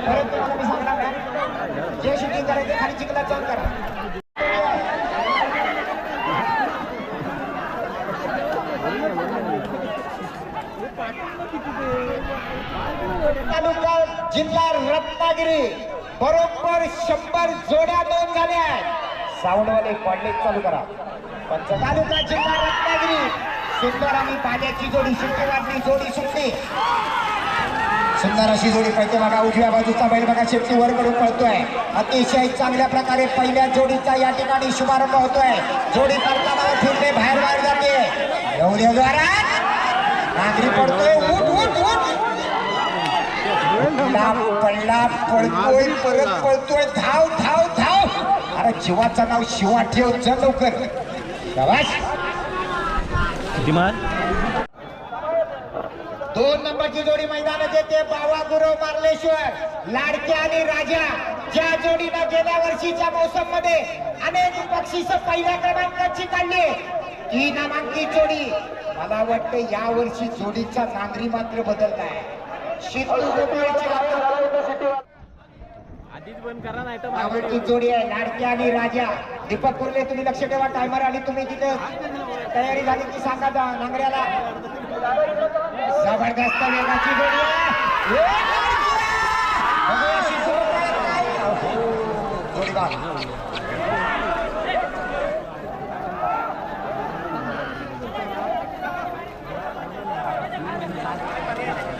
परत तुम्हाला मी सांगणार नाही जे शूटिंग करायचं खाली चिखलात जाऊन करा तालुका जिल्हा रत्नागिरी बरोबर शंभर जोड्या दोन झाल्या आहेत. साऊंडवाले कॉलेज चालू करा. पंच तालुका जिल्हा रत्नागिरी सुंदर आणि पाण्याची जोडी सुटली वाटली जोडी सुटली. सुंदर अशी जोडी पळते बघा उजव्या बाजूचा बैल बघा शेपटी वर कडून पळतोय. अतिशय चांगल्या प्रकारे पहिल्या जोडीचा या ठिकाणी शुभारंभ होतोय. जोडी करताना फिरते बाहेर बाहेर जाते. एवढ्या नागरी पडतोय. उठ उठ उठ. पडला पडला पळतोय परत पळतोय. धाव धाव धाव. अरे जीवाचं नाव शिवा ठेव चल लवकर. शाबास. दोन नंबरची जोडी मैदानात येते. बाबा गुरव मार्लेश्वर लाडके आणि राजा ज्या जोडीनं गेल्या वर्षीच्या मोसममध्ये अनेक बक्षीस पहिल्या क्रमांकाची काढले ती नामांकित जोडी मला वाटतं या वर्षी जोडीचा नांगरी मात्र बदललाय शितू गोपाळची वापस आधीच बंद करा नाही तर आवडती जोडी आहे लाडके आणि राजा. दीपक कुर्ले तुम्ही लक्ष ठेवा टायमर आणि तुम्ही तिथे तयारी झाली की सांगा जा नांगऱ्याला. जबरदस्त वेगाची जोडी आहे. लाडकी! बघूया. अहो, जोडी बा.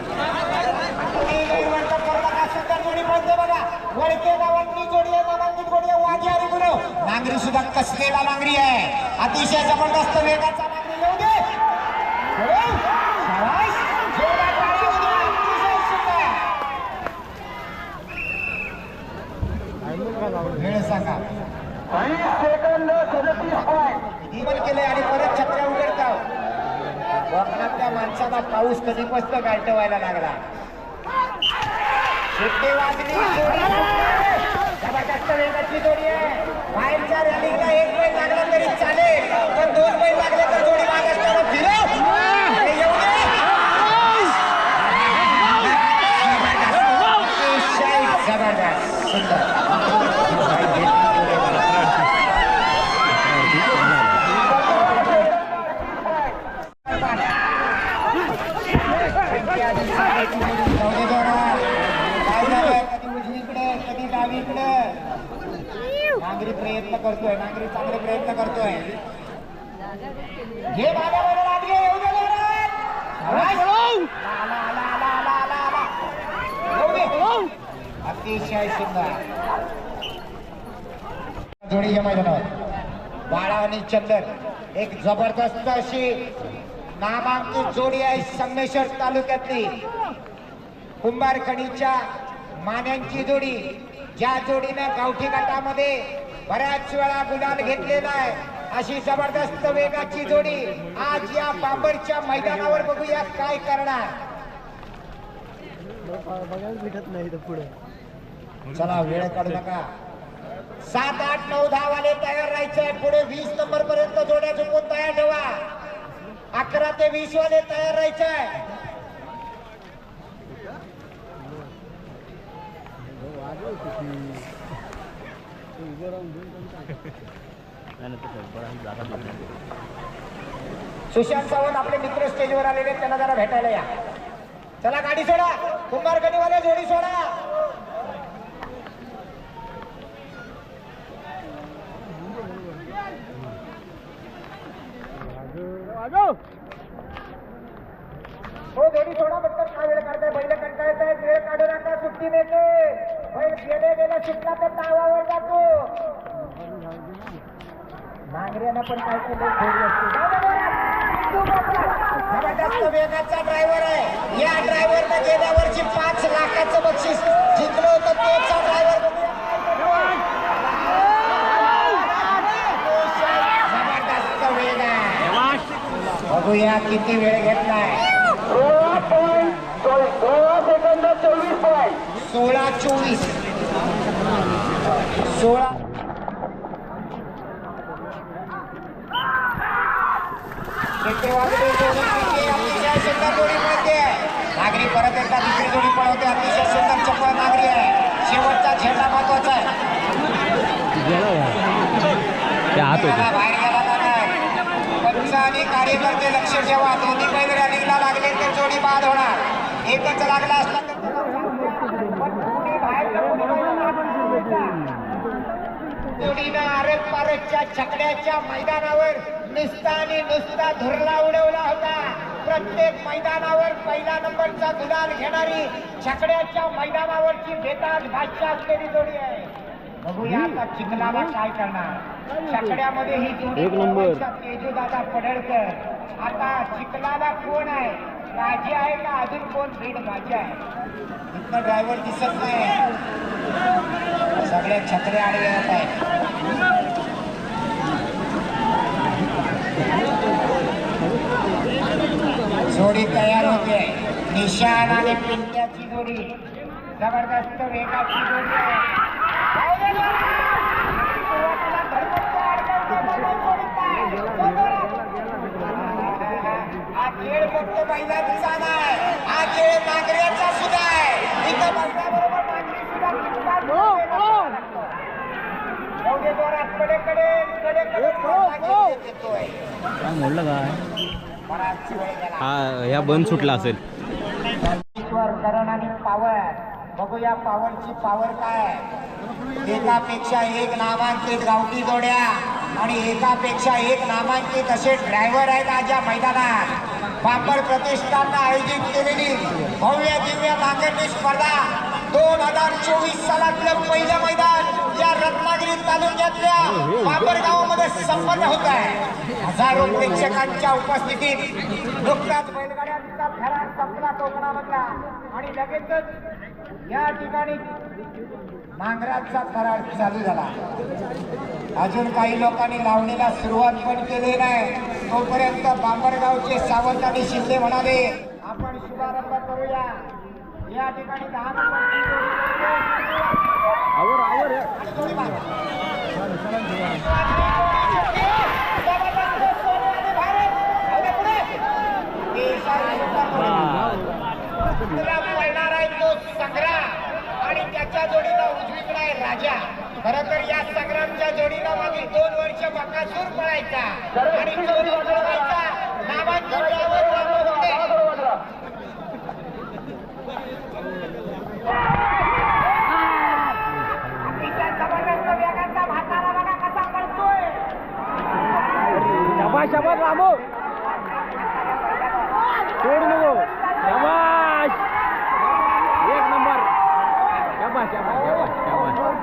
तुम्ही जोडीवरचा कर्म का सुंदर जोडी पळते बघा वळके नावांनी जोडी आहे नावांनी जोडी आहे वाघी आणि गुरु नांगरी सुद्धा कसलेला नांगरी आहे. अतिशय जबरदस्त वेगाचा नांगरी येऊ दे. वेळ सांगा. किती केले आणि परत छत्र्या उघडताव. कोकणातल्या माणसाला पाऊस कधी मस्त गालटवायला लागला? शिट्टी वाजली जोडी सुटली. जबरदस्त वेगाची जोडी आहे बाहेरच्या रॅलीला एक बैल लागला तरी चालेल. पण दोन बैल लागले तर जोडी मागे फिरव हे येऊ दे. अतिशय जबरदस्त सुंदर काय झालंय कधी उजवीकडे कधी डावीकडे नांगरी प्रयत्न करतोय नांगरी चांगले प्रयत्न करतोय घे माझ्या बरोबर लागले येऊ दे जोरात. आवाज. आला, आला, आला, आला, आला, आला. येऊ दे. अतिशय सुंदर जोडीच्या मैदानावर बाळा आणि चंदन एक जबरदस्त अशी नामांकित जोडी आहे संगमेश्वर तालुक्यातली. कुंभारखणीच्या मान्यांची जोडी ज्या जोडीनं गावठी गटामध्ये बऱ्याच वेळा गुलाल घेतलेला आहे. अशी जबरदस्त वेगाची जोडी आज या बाबरच्या मैदानावर बघूया काय करणार. बघायला भेटत नाही तर पुढे. चला वेळ काढू नका. सात आठ नऊ दहा वाले तयार राहायचे पुढे वीस नंबर पर्यंत जोड्या झुकून तयार ठेवा. अकरा ते वीस वाले तयार राहायचे सुशांत सावंत आपले मित्र स्टेजवर आलेले त्यांना जरा भेटायला या. चला गाडी सोडा. कुंभारगणीवाले जोडी सोडा. हो जोडी थोडा पटकन. काय वेळ काढताय? बैल कंटाळत आहेत वेळ काढू नका सुट्टी देते. बैल गेले गेले सुटला तर तावावर जातो. नांगऱ्यानं पण काय केलं? थोडी असते. वेगाचा ड्रायव्हर आहे. या ड्रायव्हरनं गेल्या वर्षी पाच लाखाचं बक्षीस जिंकलं होतं. तोचा ड्रायव्हर बघूया किती वेळ घेतलाय. सोळा चोवीस सोळा नागरी परत एकदा दुसरी जोडी पळवते. अतिशय सुंदर चपळ नागरी आहे. शेवटचा झेंडा महत्त्वाचा आहे. बाहेर गेला आणि कार्यकर्ते लक्ष ठेवा. दोन्ही बैल रनिंगला लागले तर जोडी बाद होणार. एकच लागला असला तर जोडीनं आरत पारतच्या छकड्याच्या मैदानावर नुसता आणि नुसता धुरला उडवला होता. प्रत्येक मैदानावर पहिला नंबरचा गुलाल घेणारी छकड्याच्या मैदानावरची बेताज भाषा असलेली जोडी आहे. बघूया आता चिखलाला काय करणार. छकड्यामध्ये ही जोडी एक नंबर. तेजू दादा पडळकर. आता चिखलाला कोण आहे? राजे आहे का अजून कोण? भीड माझी आहे. इथं ड्रायव्हर दिसत नाही. सगळे छत्रे आडवे येत आहेत. जोडी तयार होते. निशान आणि पिंट्याची जोडी. जबरदस्त वेगाची जोडी आहे. आहे. हा खेळ फक्त हा खेळ सुद्धा आहे इथं बसल्याबरोबर सुद्धा काय म्हणलं काय हा ह्या बंद सुटला असेल ईश्वर करण आणि पावर बघूया पावरची पावर काय आहे. एकापेक्षा एक नामांकित गावठी जोड्या आणि एकापेक्षा एक नामांकित असे ड्रायव्हर आहेत आज या मैदानात. बापर प्रतिष्ठाननं आयोजित केलेली भव्य दिव्य नांगरणी स्पर्धा दोन हजार चोवीस सालातलं पहिलं मैदान या रत्नागिरी तालुक्यातल्या बापर गावामध्ये संपन्न होत आहे. हजारो प्रेक्षकांच्या उपस्थितीत नुकताच बैलगाड्यांचा संपला कोकणामधला आणि लगेचच या ठिकाणी नांगराचा करार चालू झाला. अजून काही लोकांनी लावणीला सुरुवात पण केली नाही. तोपर्यंत बांबरगावचे सावंत आणि शिंदे म्हणाले आपण शुभारंभ करूया. या ठिकाणी दहा नंबरची आवर आवर आणि जोडी मागे. दुसरा पळणार आहे तो संग्राम आणि त्याच्या जोडीला उजवीकडे आहे राजा खर तर या संग्रामच्या जोडीला मागील दोन वर्ष बकासूर पळायचा. आणि जोडी पळवायचा नावांची ड्रायव्हर रामू होते. अतिशय जबरदस्त वेगाचा म्हातारा बघा कसा पळतोय शाबाश शाबाश रामो सोड नको शाबाश एक नंबर शाबाश शाबाश शाबाश शाबाश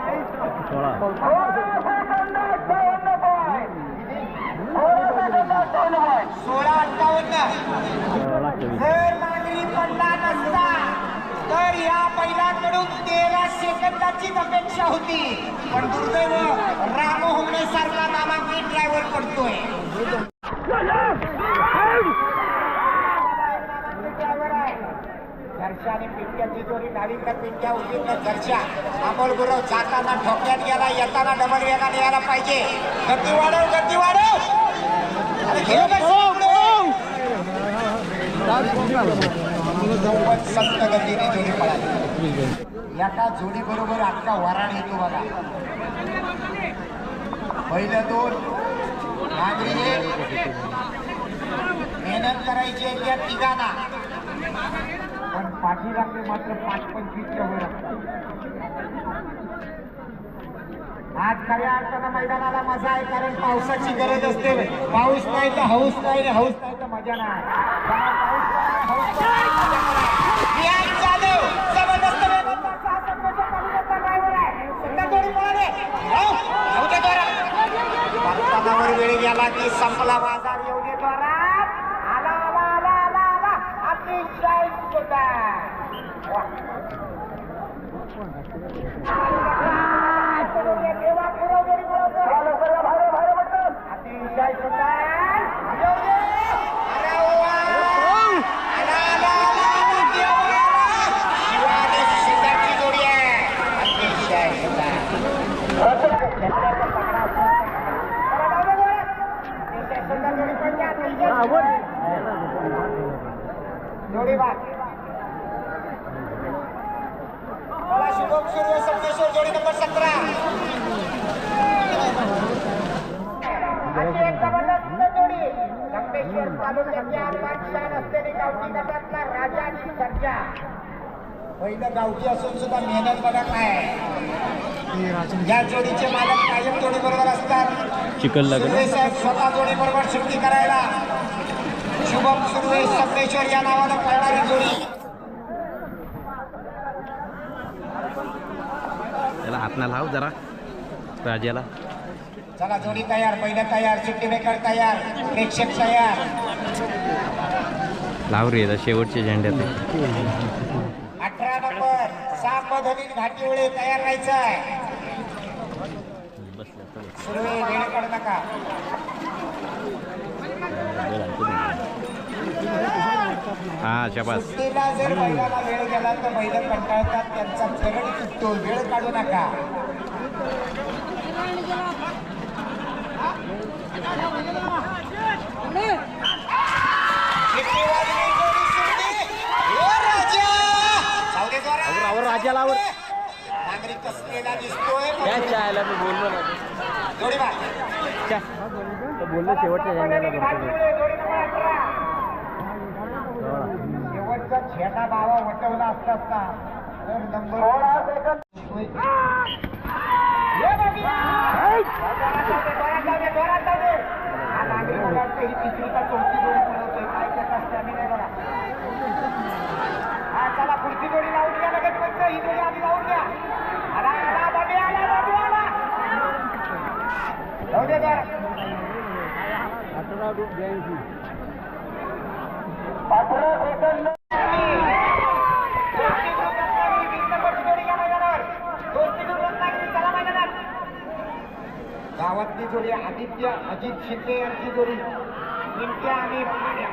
सोळा अठ्ठावन्न जर नागरी पडला नसता तर या बैलांकडून तेरा सेकंदाचीच अपेक्षा होती. पण दुर्दैव रामो हुमणे सारखा नामांकित ड्रायव्हर पडतोय. घरच्या आणि पिंट्याची जोडी पिंट्या घरच्या. अमोल गुरव जाताना ठोक्यात गेला येताना डबल वेगाने यायला पाहिजे. गती वाढव गती वाढव. अरे गतीने जोडी पळाली. एका जोडी बरोबर अख्खा वराड येतो बघा. पहिलं दोन नागरी मेहनत करायची आहे त्या तिघांना. पण पाठीराखे मात्र पाच पंचवीसच्या वर आज खऱ्या अर्थानं मैदानाला मजा आहे कारण पावसाची गरज असते. पाऊस नाही तर हौस नाही हौस नाही तर मजा नाही. वेळ गेला की संपला माझा शुभम सूर्य सप्तेश्वर जोडी नंबर सतरा. अशी एक गटातला राजा आणि सर्जा पहिलं गावठी असून सुद्धा मेहनत बघा काय या जोडीचे मालक कायम जोडी बरोबर असतात चिकन लागेल स्वतः जोडी बरोबर सुट्टी करायला. शुभम सुर्वे संगमेश्वर या नावानं पळणारी जोडी. त्याला हातना लाव जरा. राजाला. चला जोडी तयार. पहिलं तयार. सुट्टी मेकर तयार. प्रेक्षक तयार. लाव रे आता शेवटच्या झेंड्यात अठरा नंबर. साम मधलीन घाटीवळे तयार राहायचं आहे. सुर्वे वेळ काढू नका. हा शाबास सुट्टीला जर बैलाला वेळ गेला तर बैल कंटाळतात त्यांचा चरण तुटतो वेळ काढू नका शिट्टी वाजली, जोडी सुटली. ओ राजा! जोरात. आवर, आवर, राजाला आवर. नागरिक कसलेला दिसतोय चायला मी बोललो ना जोडी बा. बोललो शेवटच्या झेंड्याला शेवटचा छेटा बावा वटवला असता असता तर नंबर जाऊ दे, जोरात जाऊ दे. हा नागरिक मला वाटतं ही तिसरी का चौथी जोडी पळवतोय. काय त्याचा stamina आहे बघा. हा, चला पुढची जोडी लावून घ्या लगेच पंच. ही जोडी आधी लावून घ्या. आला, आला, बाबी आला, बाबी आला. जाऊ दे जरा. गावातली जोडी आदित्य अजित शिंदे यांची जोडी निमत्या आणि पाण्या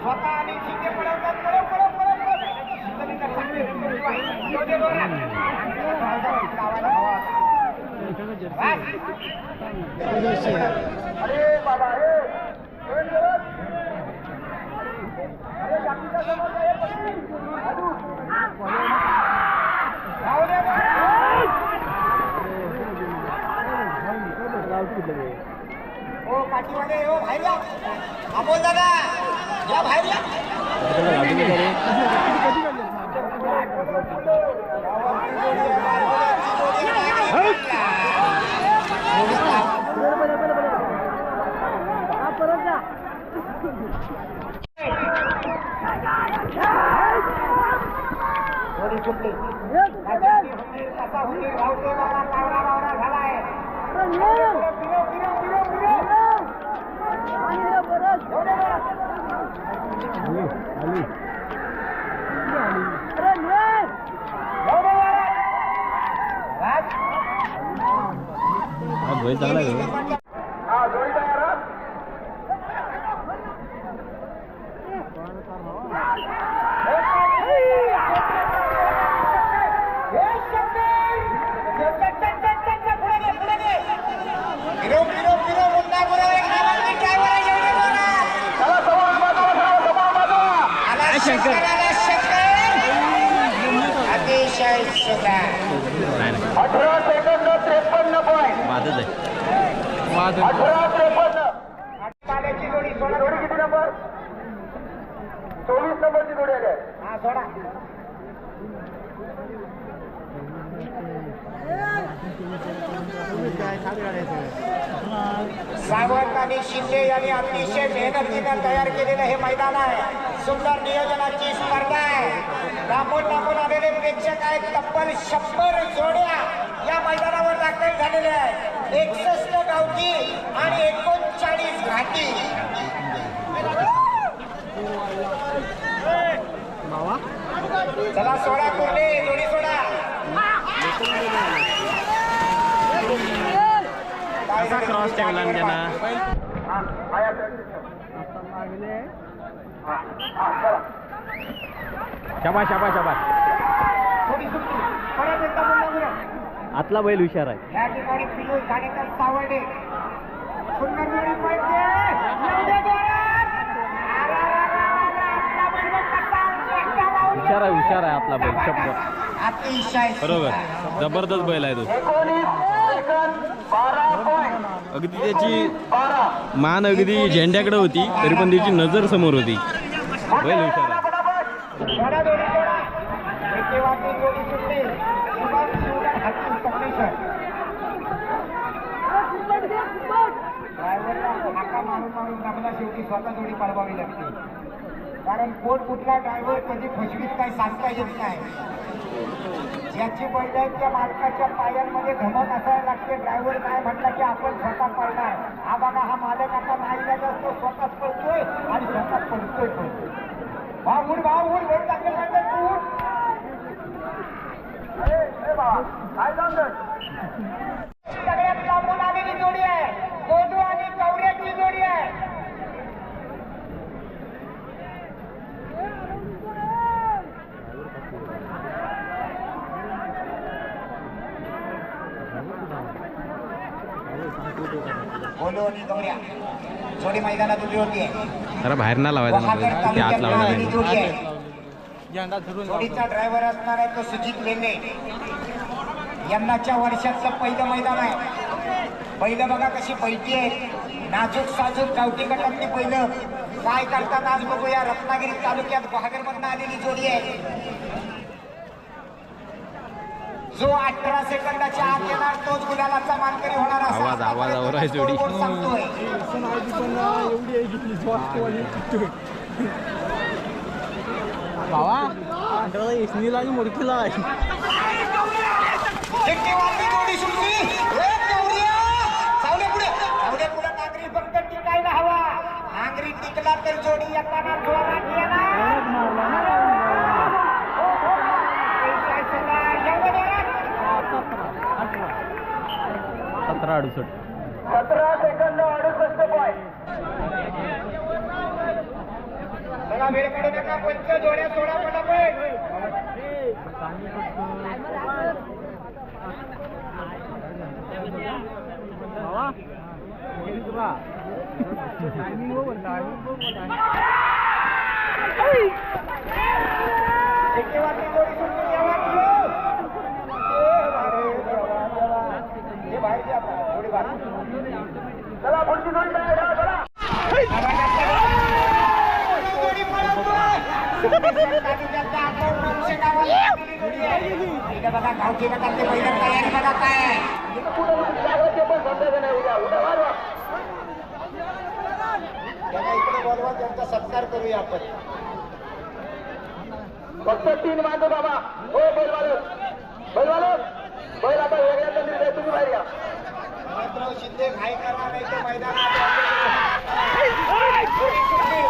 स्वतः आणि शिंदे पळवतात पळव पळव पळव पळव शिंदेचा चांगले व्यक्तिमत्व आहे. जाऊ दे जोरात. गावाला हवा आता. बस. अरे बाबा रे जाऊ दे ओ पाठीवाले ओ बाहेर या अमोल दादा या बाहेर या थोडी सुटली राजाची हुंदीर कसा हुंदीर धावते बाबा पावरा बावरा झालाय फिरव, फिरव, फिरव, फिरव, फिरव. जाऊ दे बरं. जाऊ दे बरं. बस. बैल चांगला आहे हा, जोडी तयार हा? हे शब्बीर! चल, चल, चल, चल, चल, चल, पुढे घे, पुढे घे. फिरव, फिरव, फिरव, मुन्ना गुरव, एक नावाने driver आहे, एवढे बोला. आला शंकर, आला शंकर. अतिशय सुंदर नाही नाही अठरा सेकंद त्रेपन्न पॉईंट वादच आहे वाद अठरा त्रेपन्न पाण्याची जोडी सोडा जोडी किती नंबर चोवीस नंबरची जोडी आली हा सोडा सावंत आणि शिंदे यांनी अतिशय मेहनतीनं तयार केलेलं हे मैदान आहे. सुंदर नियोजनाची स्पर्धा आहे. लांबून लांबून आलेले प्रेक्षक आहेत. तब्बल शंभर जोड्या या मैदानावर दाखल झालेल्या आहेत. एकसष्ट गावठी आणि एकोणचाळीस घाटी. चला सोडा कुर्ले जोडी सोडा. कसा क्रॉस ठेवला त्यांना एकदा पुन्हा पुढं. आतला बैल हुशार आहे. या ठिकाणी पिलू झाडेकर सावडे सुंदर जोडी पळते हुशार आहे हुशार आहे आपला बैल शब्द बरोबर. जबरदस्त बैल आहे तो. अगदी त्याची मान अगदी झेंड्याकडे होती तरी पण त्याची नजर समोर होती. बैल हुशार आहे. ड्रायव्हरला हाका मारून मारून दमला शेवटी स्वतः जोडी पळवावी लागते. कारण कोण कुठला ड्रायव्हर कधी फसवीत काय सांगता येत नाही. ज्याची बैठक त्या मालकाच्या पायांमध्ये धमक असायला लागते. ड्रायव्हर काय म्हटला की आपण स्वतः पडणार हा बघा हा मालक आता नाही असतो स्वतःच पडतोय आणि स्वतः पडतोय पळतोय भाव उड भाव उड वेळ चांगले काय तू उड. सगळ्यात लांबून आलेली जोडी आहे गोदू आणि कवऱ्याची जोडी आहे गोलू आणि गौऱ्या जोडी मैदानात उभी होती जरा बाहेर ना लावायचा ते आत जोडीचा ड्रायव्हर असणार आहे तो सुजित लेंगे यंदाच्या वर्षाचं पहिलं मैदान आहे. पहिलं बघा कशी बैठी आहे. नाजूक साजूक गावठी गटातली पहिलं. काय करतात आज बघूया. रत्नागिरी तालुक्यात बहागरमधनं आलेली जोडी आहे. जो अठरा सेकंदाच्या आत येणार तोच गुलालाचा मानकरी होणार आवाज- आवाज आतापर्यंत आवराय जोडी. सांगतोय? पुढे नांगरी फक्त टिकायला हवा. नांगरी टिकला तर जोडी येताना जोरात येणार. सतरा अडुसष्ट. सतरा सेकंद अडुसष्ट पॉईंट चला वेळ काढू नका पंच जोड्या सोडा पटापट एकेवारची जोडी सुटली केव्हा ए, बारे, देवा, देवा. हे बाहेर घ्या आता, जोडी बाहेर. चला पुढची जोडी बाहेर घ्या, चला. जोडी पळवतोय. बघा त्यांना इकडे बोलवा त्यांचा सत्कार करूया आपण फक्त तीन मानतो बाबा. हो बैल मालक बैल आता वेगळ्या तंत्री तुम्ही बाहेर या. भरतराव शिंदे घाई करणार नाही तर मैदानात जोडी सुटली.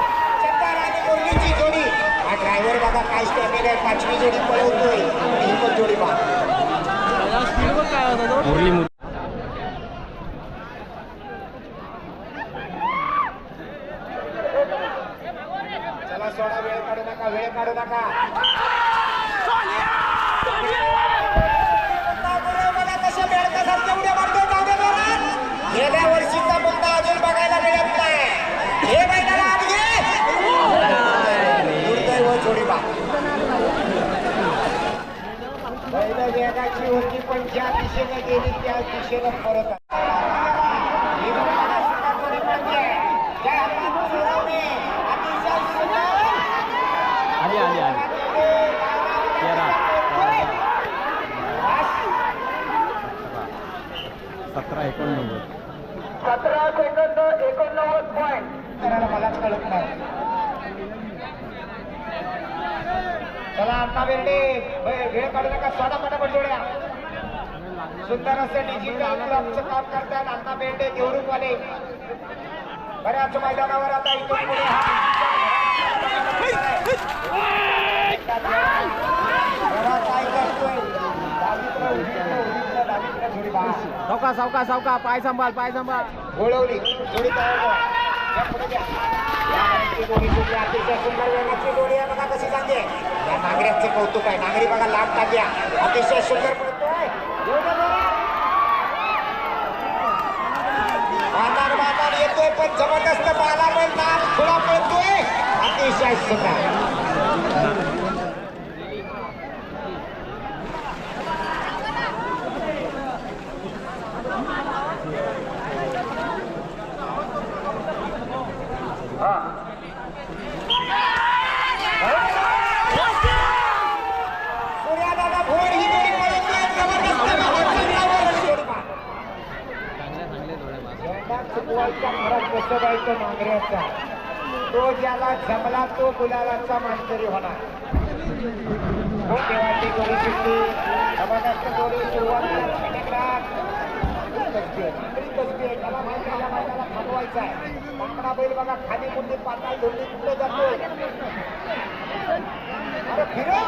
चंदार आणि मुरलीची जोडी. हा ड्रायव्हर बघा काय स्टॅमिना आहे. पाचवी जोडी पळवतोय. आणि ही पण जोडी पहा मुरली मुरली चला सोडा वेळ काढू नका वेळ काढू नका बघा कशा बेडकासारख्या उड्या मारतोय जाऊ दे जोरात. गेल्या वर्षीचा मुद्दा अजून बघायला मिळत नाही हे मैदान आत घे दुर्दैव जोडी बा पहिलं वेगाची होती पण ज्या दिशेने गेली त्या दिशेनं परत आली. आली आली. सतरा एकोणनव्वद. सतरा सेकंद एकोणनव्वद पॉईंट करायला मलाच कळत नाही. चला अण्णा बेर्डे वेळ काढू नका सोडा पटापट जोड्या. सुंदर असं डिजिटल क्लबचं काम करतात अण्णा बेर्डे देवरूपवाले बऱ्याच मैदानावर आता इथून पुढे हा. सावका सावका सावका पाय सांभाळ पाय सांभाळ गोळवली जोडी सुटली. अतिशय सुंदर वेगाची जोडी आहे बघा कशी सांगते या नागऱ्याचं कौतुक आहे नागरी बघा लाभ टाक्या अतिशय सुंदर पडतोय. बाजार बाजार येतोय पण जबरदस्त बाला पण नाम खुळा पळतोय. अतिशय सुंदर. बाई तो मांगऱ्याचा तो ज्याला जमला तो गुलालाचा मास्टरी होणार. हो देवाची गोडी सुटली जबरदस्त गोडी सुरुवातीला छटकणार. आहे, नांगरी बैल बघा खाली कुठली पाताळ धोंडी कुठे जातो अरे फिरा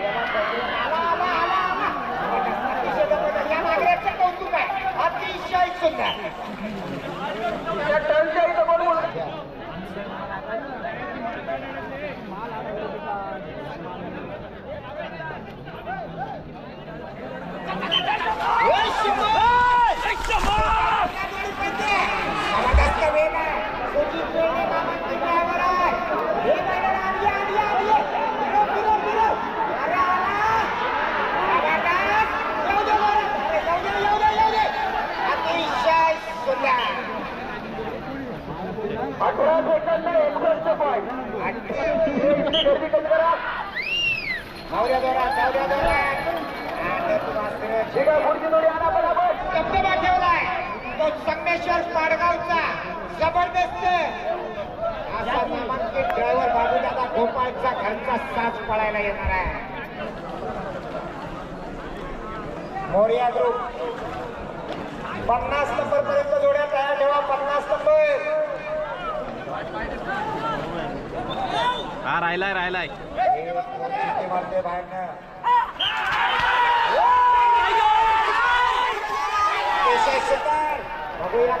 याला पकडून आला, आला, आला, आला. अतिशय जबरदस्त. या नागरिकाचं कौतुक आहे अतिशय सुंदर या टर्नच्या इथं कोण बोलत? जबरदस्त वेग आहे. सुजित वेगे मामांची driver आहे. हे बैलाला आली, आली, आली. फिरव, फिरव, फिरव. अरे आला. जबरदस्त. येऊ दे बरं. अरे येऊ दे, येऊ दे, येऊ दे. अतिशय सुंदर. अठरा सेकंद एकसष्ट पॉईंट गर्दी कमी करा धावड्या दोरा, धावड्या दोरा. आणि तू मास्तर ठीक आहे पुढची जोडी आणा पटापट धबधबा ठेवलाय तो संगमेश्वर पाडगावचा जबरदस्त असा नामांकित ड्रायव्हर बाबूदादा गोपाळचा घरचा साज पळायला येणार आहे मोर्या ग्रुप. पन्नास नंबर पर्यंत जोड्या तयार ठेवा पन्नास नंबर. हा राहिलाय राहिलाय.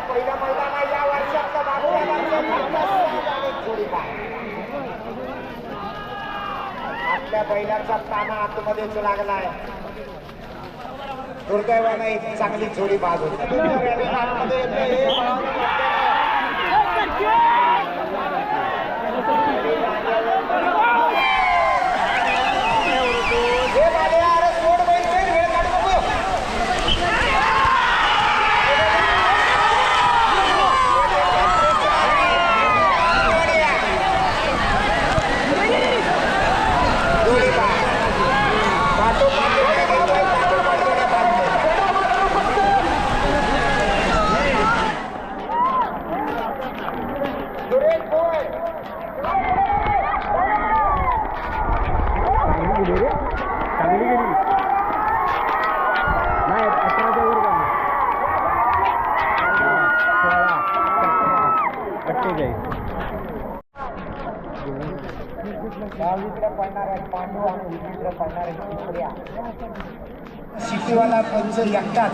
पहिलं मैदान आहे या. आपल्या बैलाचा ताना आतमध्येच लागलाय. दुर्दैवानं एक चांगली जोडी बाद होती आतमध्ये येते हे हे बाल्या, अरे सोड बैल, सोड, वेळ काढू नको. जोडी बाद. पाठोपाठ जोड्या बाद आहे, पाठोपाठ जोड्या बाद आहे. सुरेश भोय चांगली गेली नाही अठराच्या वर का सोळा अठ्ठेचाळीस दहावीकडे पडणार आहे पांडू आणि उजवीकडे पडणार आहे चिपड्या पंच एकटाच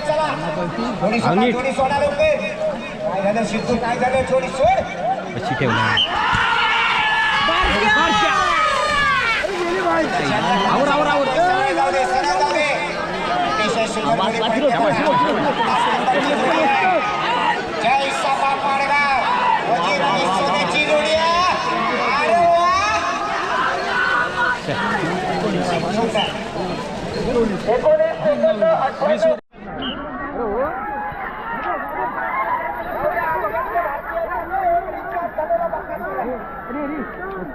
हंगीट अच्छी टेबल आउट आउट आउट जय सभा पाड़गा वजीर किसने चिरोड़िया आरोहा 19 सेकंद 18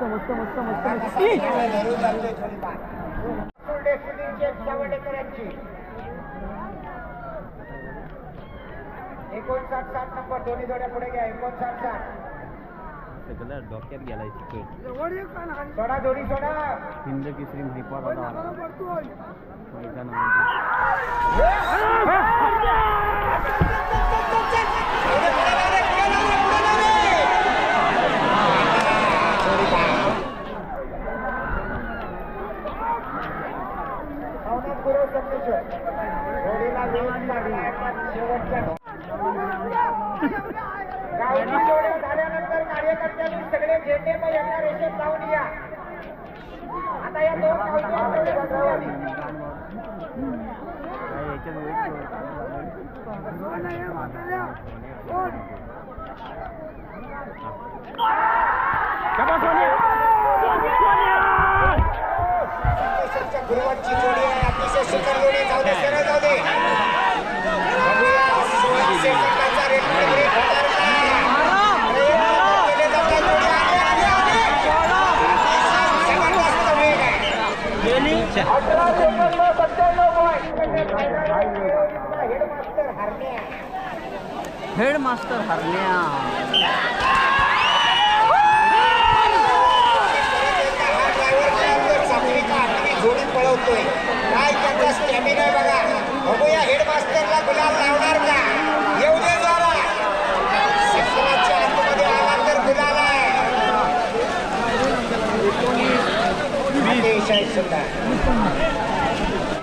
मस्त मस्त मस्त एकोणसाठ सात नंबर दोन्ही जोड्या पुढे घ्या. एकोणसाठ सात सगळं डोक्यात गेला सोडा दोरी सोडा. हिंद केसरी गावची झाल्यानंतर कार्यकर्त्यांनी सगळे झेंडे मग यांना रेषेत लावून या आता या दोन गावच्या जोड्या झाली. संदेशाच्या गुरुवारची जोडी आहे अतिशय सुंदर जोडी आहे. जाऊ दे सरळ जाऊ दे बघूया सोळा सेकंदाचा रेड ब्रेक होणार का? प्रयत्न केले जातात. जोडी आली, आली, आली. अतिशय जबरदस्त वेग आहे. अठरा सेकंद सत्त्याण्णव पॉईंट हेडमास्टर हरण्या हेडमास्टर हरण्या. पळवतोय काय त्यांचा स्टॅमिना बघा बघूया हेडमास्टरला गुलाल लावणार का येऊ दे जरा आला तर गुलाल आहे अतिशय